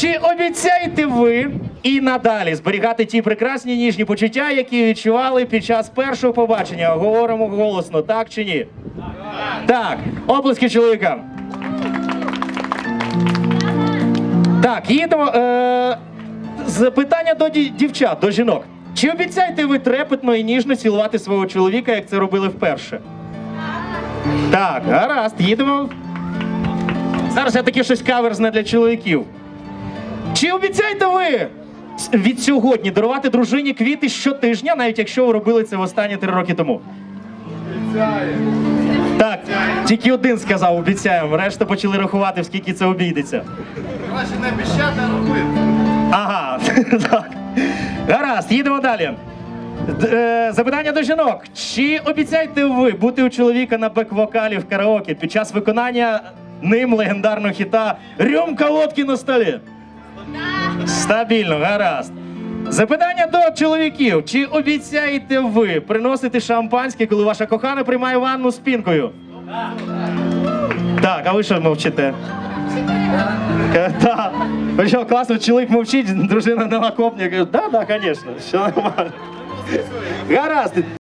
Чи обіцяєте ви і надалі зберігати ті прекрасні ніжні почуття, які відчували під час першого побачення? Говоримо голосно, так чи ні? Так, оплески чоловікам. Так, їдемо. Е, запитання до ді- дівчат, до жінок. Чи обіцяєте ви трепетно і ніжно цілувати свого чоловіка, як це робили вперше? Так, гаразд, їдемо. Зараз я таке щось каверзне для чоловіків. Чи обіцяєте ви від сьогодні дарувати дружині квіти щотижня, навіть якщо ви робили це в останні три роки тому? Так, тільки один сказав, обіцяємо. Решта почали рахувати, скільки це обійдеться. Краще не обіщати, а робити. Ага, так. Гаразд, їдемо далі. Е, Запитання до жінок. Чи обіцяєте ви бути у чоловіка на бек-вокалі в караоке під час виконання ним легендарного хіта Рюмка водки на столі? Стабільно, гаразд. Запитання до чоловіків. Чи обіцяєте ви приносити шампанське, коли ваша кохана приймає ванну з пінкою? Так, а ви що мовчите? Так. Причому класно, чоловік мовчить, дружина на. Каже, да, да, звісно, все нормально. Гаразд.